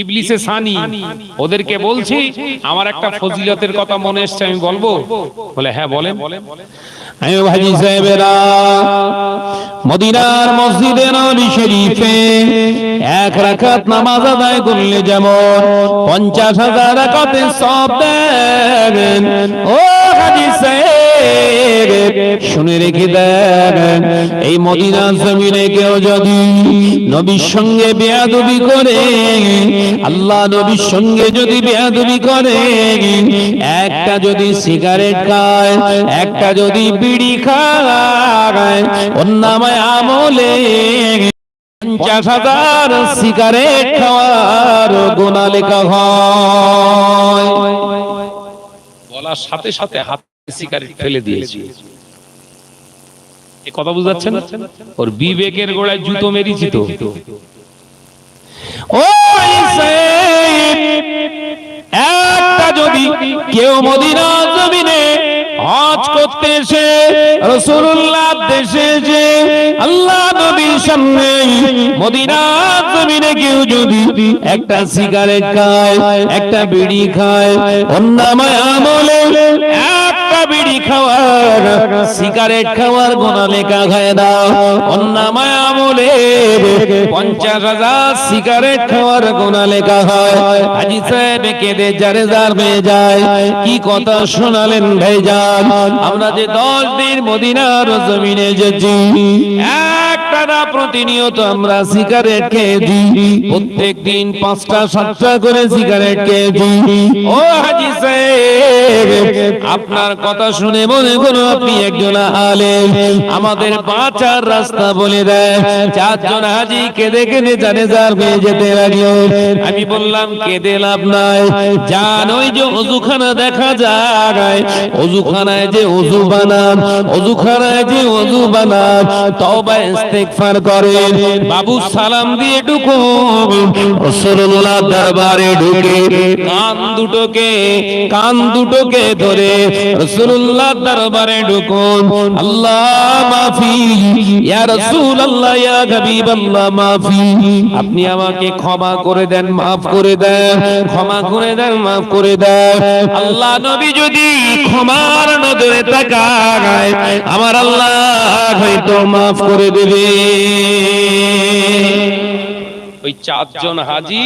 ইবলিসে সানি, ওদেরকে বলছি, আমার একটা ফজিলতের কথা মনে এসছে, আমি বলব? বলে হ্যাঁ বলেন। আমি ভাজি সাহেবেরা, মদিনার মসজিদে নবী শরীফে এক রাকাত নামাজ আদায় করলে যেমন পঞ্চাশ হাজার রাকাতে সব দেন। ও হাজি সাহেব শুনে রেখে দেন, এই মদিনার জমিনে কেউ যদি নবীর সঙ্গে বেয়াদবি করে, আল্লাহ নবীর সঙ্গে যদি বেয়াদবি করে, একটা যদি সিগারেট খায়, একটা যদি বিড়ি খায় ওর আমলে পঞ্চাশ হাজার সিগারেট খাওয়ার গোনা লেখা হয়। বলার সাথে সাথে হাতে সিগারেট ফেলে দিয়েছি। এ কথা বুঝাচ্ছেন? ওর বিবেকের গোড়ায় জুতো মেরেছি তো। ও একটা যদি কেউ মদিনা জমিনে হজ করতে এসে রসুল্লাহ দেশে যে আল্লাহ নবীর সামনে মদিনা জমিনে কেউ যদি একটা সিগারেট খায় একটা বিড়ি খায় অন্যাময় আমলে একটা বিড়ি খাওয়ার, সিগারেট খাওয়ার গোনা লেখা খায় দাও। অন্যাময় আমলে পঞ্চাশ হাজার সিগারেট খাওয়ার গোনা লেখা হয়। হাজি সাহেব কেঁদে যারে যার হয়ে যায়। কি কথা শোনালেন ভাইজান? আমরা যে দশ দিন মদিনার জমিনে যেছি একটা না প্রতিনিয়ত আমরা সিগারেট খেয়েছি প্রত্যেক দিন পাঁচটা, সাতটা করে সিগারেট খেয়েছি ও হাজি সাহেব, আপনার কথা শুনে মনে করো আপনি একজন আলেম। আমাদের বাঁচার রাস্তা বলে দেয়। চারজন হাজি কেঁদে কেঁদে জানে যার হয়ে যেতে লাগল। আমি বললাম, কেঁদে লাভ নাই। জান, ওই যে অজুখানা দেখা যায়। অজুখানায় যে অজু বানান, অজুখানায় যে অজু বানান, তওবা ইস্তেগফার করেন বাবু সালাম দিয়ে ঢুকো রাসূলুল্লাহ দরবারে ঢুকে কান দুটোকে কান দুটোকে ধরে রাসূলুল্লাহ দরবারে ঢুকুন। আল্লাহ মাফি ইয়া রাসূলুল্লাহ ইয়া হাবিবাল্লাহ মাফি। আপনি আমাকে ক্ষমা করে দেন মাফ করে দেন ক্ষমা করে দেন মাফ করে দেন। আল্লাহ নবী যদি ক্ষমার নজরে তাকায় আমার আল্লাহ মাফ করে ওই চারজন হাজি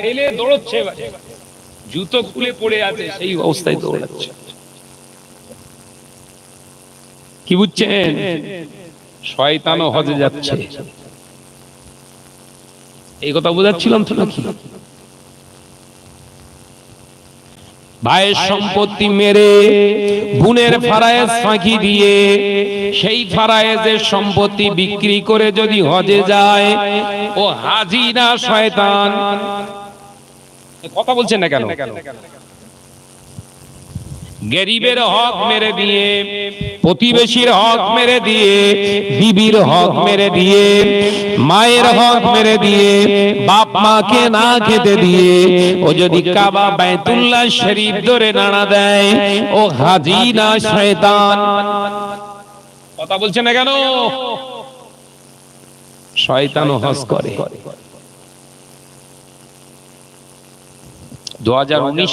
ফেলে দৌড়চ্ছে জুতো খুলে পড়ে আছে, সেই অবস্থায় দৌড়াচ্ছে। কি বুঝছেন? শয়তানও হজে যাচ্ছে। এই কথা বোঝাচ্ছিলাম তো নাকি? ভাইয়ের সম্পত্তি মেরে বুনের ফারায়েজ ফাঁকি দিয়ে সেই ফারায়েজের সম্পত্তি বিক্রি করে যদি হজে যায় ও হাজি না শয়তান কথা বলছেন না কেন? গরিবের হক মেরে দিয়ে প্রতিবেশীর হক মেরে দিয়ে বিবির হক মেরে দিয়ে মায়ের হক মেরে দিয়ে বাপ মাকে না খেতে দিয়ে ও যদি কাবা বাইতুল্লাহ শরীফ ধরে নাড়া দেয় ও হাজি না শয়তান। কথা বলছে না কেন? শয়তানও হজ করে। দু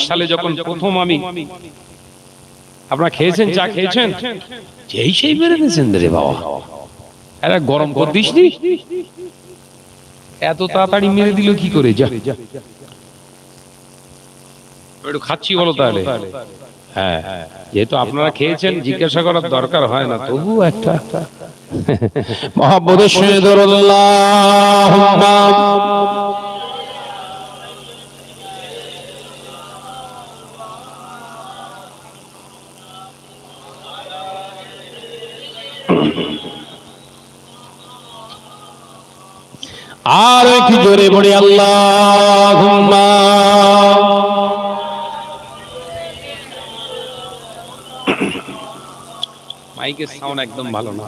সালে যখন প্রথম আমি আপনারা খেয়েছেন চা খেয়েছেন যেই সেই মেরে দিয়েছেন রে বাবা। আরে গরম কর দিস নি। এত তাড়াতাড়ি মেরে দিল কি করে? যা। একটু খাচ্ছি বলো তাহলে। হ্যাঁ যেহেতু আপনারা খেয়েছেন জিজ্ঞাসা করার দরকার হয় না তবু একটা। মোহাম্মদ শহীদুল্লাহ আর কি জোরে বলি আল্লাহ মাইকের সাউন্ড একদম ভালো না।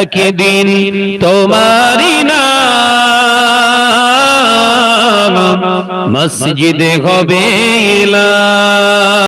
একদিন তোমারি না মসজিদে হবে